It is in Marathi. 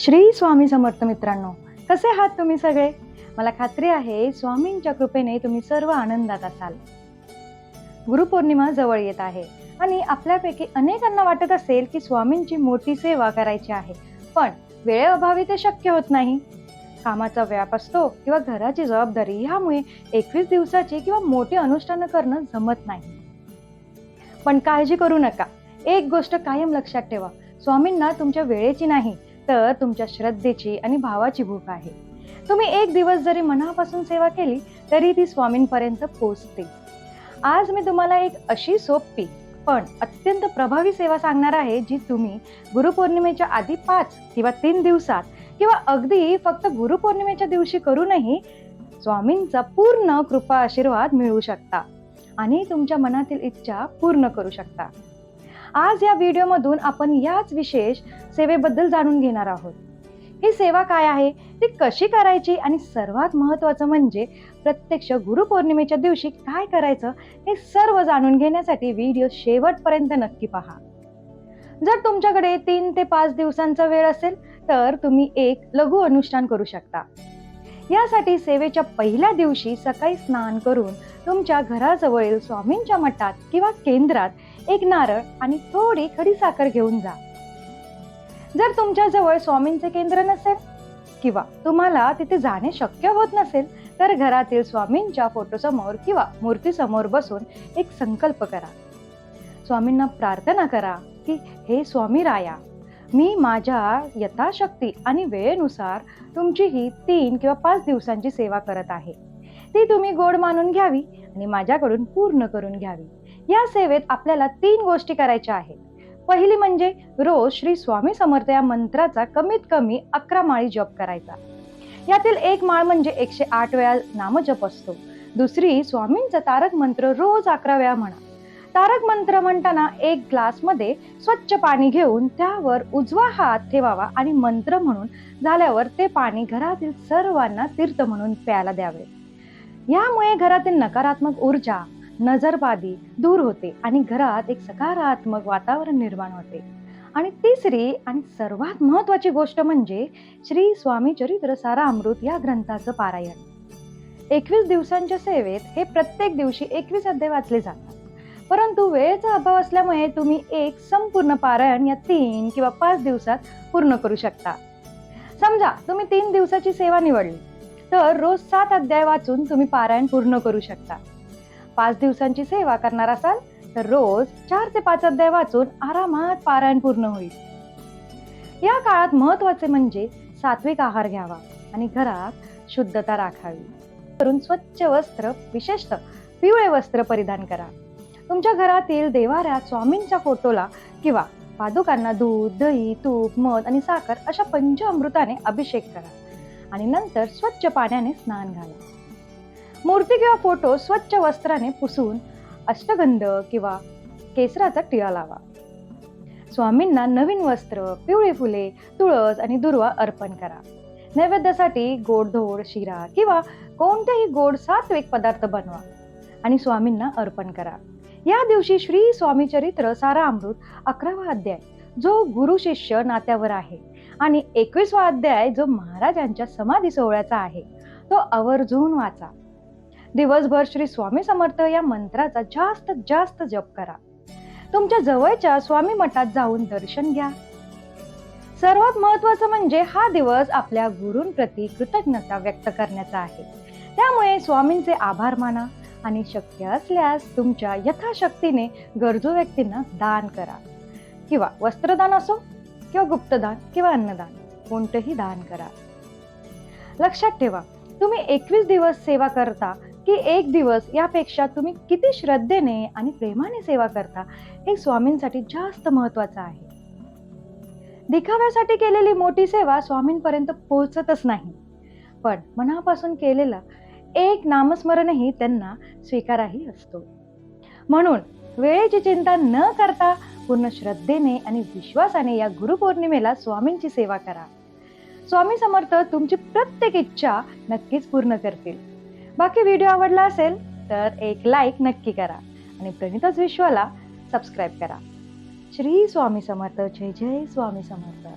श्री स्वामी समर्थ मित्रांनो कसे आहात तुम्ही सगळे? मला खात्री आहे स्वामींच्या कृपेने तुम्ही सर्व आनंदात असाल. गुरुपौर्णिमा जवळ येत आहे आणि आपल्यापैकी अनेकांना वाटत असेल की स्वामींची मोठी सेवा करायची आहे पण वेळेअभावी ते शक्य होत नाही. कामाचा व्याप असतो किंवा घराची जबाबदारी ह्यामुळे एकवीस दिवसाची किंवा मोठी अनुष्ठानं करणं जमत नाही. पण काळजी करू नका. एक गोष्ट कायम लक्षात ठेवा. स्वामींना तुमच्या वेळेची नाही तर तुमच्या श्रद्धेची आणि भावाची भूक आहे. तुम्ही एक दिवस जरी मनापासून सेवा केली तरी ती स्वामींपर्यंत पोचते. आज मी तुम्हाला एक अशी सोपी पण अत्यंत प्रभावी सेवा सांगणार आहे जी तुम्ही गुरुपौर्णिमेच्या आधी पाच किंवा तीन दिवसात किंवा अगदी फक्त गुरुपौर्णिमेच्या दिवशी करूनही स्वामींचा पूर्ण कृपा आशीर्वाद मिळवू शकता आणि तुमच्या मनातील इच्छा पूर्ण करू शकता. आज या व्हिडिओमधून आपण याच विशेष सेवेबद्दल जाणून घेणार आहोत. ही सेवा काय आहे? ती कशी करायची? आणि सर्वात महत्त्वाचं म्हणजे प्रत्यक्ष गुरुपौर्णिमेच्या दिवशी काय करायचं? हे सर्व जाणून घेण्यासाठी व्हिडिओ शेवटपर्यंत नक्की पहा. जर तुमच्याकडे तीन ते पाच दिवसांचा वेळ असेल तर तुम्ही एक लघु अनुष्ठान करू शकता. यासाठी सेवेच्या पहिल्या दिवशी सकाळी स्नान करून तुमच्या घराजवळील स्वामींच्या मठात किंवा केंद्रात एक नारळ आणि थोडी खडी साखर घेऊन जा. जर तुमच्याजवळ स्वामींचे केंद्र नसेल किंवा तुम्हाला तिथे जाणे शक्य होत नसेल तर घरातील स्वामींच्या फोटोसमोर किंवा मूर्तीसमोर बसून एक संकल्प करा. स्वामींना प्रार्थना करा की हे स्वामी राया मी माझ्या यथाशक्ती आणि वेळेनुसार तुमची ही तीन किंवा पाच दिवसांची सेवा करत आहे. ती तुम्ही गोड मानून घ्यावी आणि माझ्याकडून पूर्ण करून घ्यावी. या सेवेत आपल्याला तीन गोष्टी करायच्या आहेत. पहिली म्हणजे रोज श्री स्वामी समर्थ या मंत्राचा कमीत कमी अकरा माळी जप करायचा. यातील एक माळ म्हणजे एकशे आठ वेळा नामजप असतो. दुसरी स्वामींचा तारक मंत्र रोज अकरा वेळा म्हणा. तारक मंत्र म्हणताना एक ग्लासमध्ये स्वच्छ पाणी घेऊन त्यावर उजवा हात ठेवावा आणि मंत्र म्हणून झाल्यावर ते पाणी घरातील सर्वांना तीर्थ म्हणून प्यायला द्यावे. यामुळे घरातील नकारात्मक ऊर्जा नजरबादी दूर होते आणि घरात एक सकारात्मक वातावरण निर्माण होते. आणि तिसरी आणि सर्वात महत्वाची गोष्ट म्हणजे श्री स्वामी चरित्र सारा अमृत या ग्रंथाचं पारायण. एकवीस दिवसांच्या सेवेत हे प्रत्येक दिवशी एकवीस अध्याय वाचले जातात. परंतु वेळेचा अभाव असल्यामुळे तुम्ही एक संपूर्ण पारायण या तीन किंवा पाच दिवसात पूर्ण करू शकता. समजा तुम्ही तीन दिवसाची सेवा निवडली तर रोज सात अध्याय वाचून तुम्ही पारायण पूर्ण करू शकता. पाच दिवसांची सेवा करणार असाल तर रोज चार ते पाच अध्याय वाचून आरामात पारायण पूर्ण होईल. या काळात महत्त्वाचे म्हणजे सात्विक आहार घ्यावा आणि घरात शुद्धता राखावी. करून स्वच्छ वस्त्र विशेषतः पिवळे वस्त्र परिधान करा. तुमच्या घरातील देवाऱ्यात स्वामींच्या फोटोला किंवा पादुकांना दूध दही तूप मध आणि साखर अशा पंचामृताने अभिषेक करा आणि नंतर स्वच्छ पाण्याने स्नान घाला. मूर्ती किंवा फोटो स्वच्छ वस्त्राने पुसून अष्टगंध किंवा केसराचा टिळा लावा. स्वामींना नवीन वस्त्र पिवळी फुले तुळस आणि दुर्वा अर्पण करा. नैवेद्यासाठी गोडधोड शिरा किंवा कोणतेही गोड सात्विक पदार्थ बनवा आणि स्वामींना अर्पण करा. या दिवशी श्री स्वामी चरित्र सारा अमृत अकरावा अध्याय जो गुरु शिष्य नात्यावर आहे आणि एकवीसवा अध्याय जो महाराजांच्या समाधी सोहळ्याचा आहे तो आवर्जून वाचा. दिवसभर श्री स्वामी समर्थ या मंत्राचा जास्त जास्त जप करा. तुमच्या जवळच्या स्वामी मठात जाऊन दर्शन घ्या. सर्वात महत्वाचं म्हणजे हा दिवस आपल्या गुरूंप्रती कृतज्ञता व्यक्त करण्याचा आहे. त्यामुळे स्वामींचे आभार माना आणि शक्य असल्यास तुमच्या यथाशक्तीने गरजू व्यक्तींना दान करा. किंवा वस्त्रदान असो किंवा गुप्तदान किंवा अन्नदान कोणतंही दान करा. लक्षात ठेवा तुम्ही एकवीस दिवस सेवा करता की एक दिवस यापेक्षा तुम्ही किती श्रद्धेने आणि प्रेमाने सेवा करता हे स्वामींसाठी जास्त महत्वाचं आहे. दिखाव्यासाठी केलेली मोठी सेवा स्वामींपर्यंत पोहोचतच नाही. पण मनापासून केलेला एक नामस्मरणही त्यांना स्वीकाराही असतो. म्हणून वेळेची चिंता न करता पूर्ण श्रद्धेने आणि विश्वासाने या गुरुपौर्णिमेला स्वामींची सेवा करा. स्वामी समर्थ तुमची प्रत्येक इच्छा नक्कीच पूर्ण करतील. बाकी व्हिडिओ आवडला असेल तर एक लाईक नक्की करा आणि प्रणितच विश्वाला सबस्क्राईब करा. श्री स्वामी समर्थ. जय जय स्वामी समर्थ.